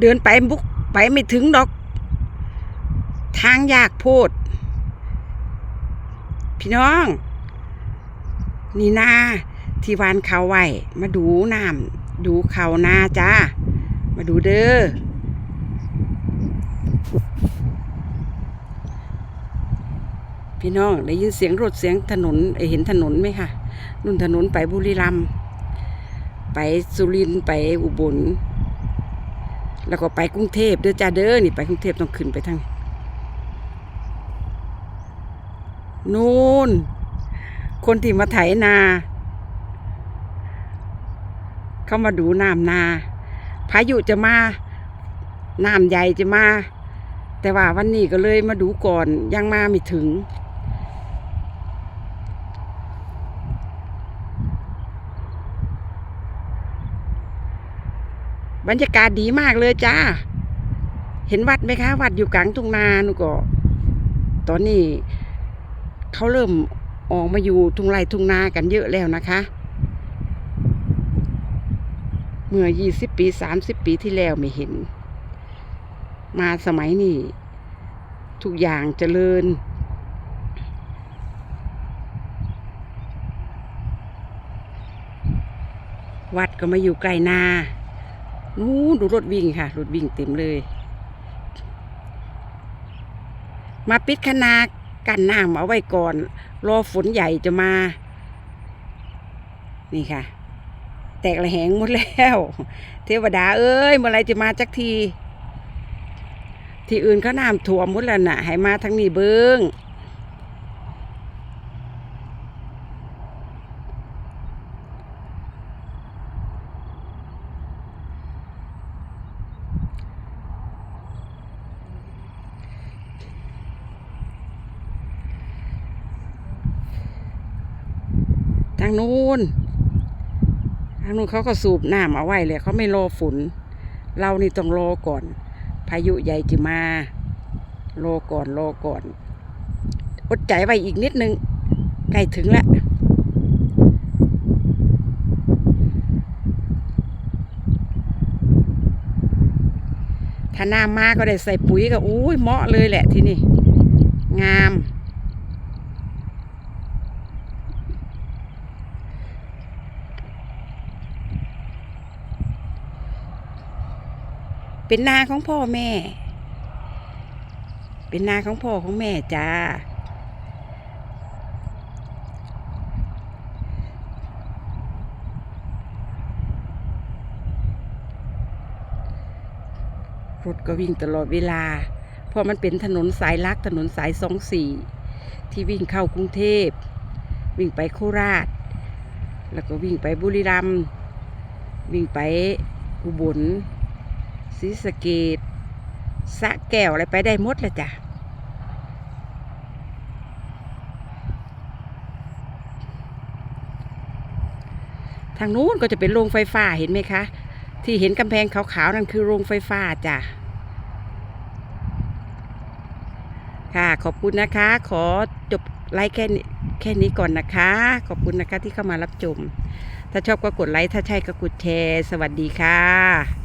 เดินไปบุกไปไม่ถึงดอก ทางยากโพด พี่น้อง นี่นาที่วานเขาไว้มาดูน้ำดูเขานาจ้า มาดูเด้อพี่น้องได้ยินเสียงรถเสียงถนนเอ้ยเห็นถนนไหมคะนุ่นถนนไปบุรีรัมย์ไปสุรินทร์ไปอุบล แล้วก็ไปกรุงเทพเด้อจ้าเด้อนี่ไปกรุงเทพต้องขึ้นไปทางนู่น คนที่มาไถนา เข้ามาดูน้ำนา พายุจะมาน้ำใหญ่จะมา แต่ว่าวันนี้ก็เลยมาดูก่อนยังมาไม่ถึง บรรยากาศดีมากเลยจ้า เห็นวัดไหมคะ วัดอยู่กลางทุ่งนาหนูก็ ตอนนี้เขาเริ่มออกมาอยู่ทุ่งไร่ทุ่งนากันเยอะแล้วนะคะ เมื่อยี่สิบปีสามสิบปีที่แล้วไม่เห็น มาสมัยนี้ทุกอย่างเจริญวัดก็มาอยู่ใกลนา นู้ดูรถวิ่งค่ะ รถวิ่งเต็มเลย มาปิดคณากันน้ำเอาไว้ก่อน รอฝนใหญ่จะมา นี่ค่ะ แตกระแหงหมดแล้ว เทวดาเอ้ยเมื่อไรจะมาจักที ที่อื่นเขาน้ำท่วมหมดแล้วน่ะ ให้มาทางนี้เบิงางนู้นทางนู้นเขาก็สูบน้ำเอาไว้เลยเขาไม่รอฝน เรานี่ต้องรอก่อน พายุใหญ่จะมารอก่อนรอก่อน อดใจไว้อีกนิดนึง ใกล้ถึงแล้วถ้าน้ำมาก็ได้ใส่ปุ๋ยก็อุ้ยเหมาะเลยแหละที่นี่ งาม เป็นนาของพ่อแม่ เป็นนาของพ่อของแม่จ้า รถก็วิ่งตลอดเวลา เพราะมันเป็นถนนสายลักถนนสายสองสี่ที่วิ่งเข้ากรุงเทพ วิ่งไปโคราช แล้วก็วิ่งไปบุรีรัมย์วิ่งไปอุบล ศรีสะเกดสะแก้วอะไรไปได้หมดเลยจ้ะทางนู้นก็จะเป็นโรงไฟฟ้าเห็นไหมคะ ที่เห็นกำแพงขาวๆนั่นคือโรงไฟฟ้าจ้ะค่ะขอบคุณนะคะ ขอจบไลค์แค่นี้แค่นี้ก่อนนะคะ ขอบคุณนะคะที่เข้ามารับชมถ้าชอบก็กดไลค์ถ้าใช่ก็กดแชร์ สวัสดีค่ะ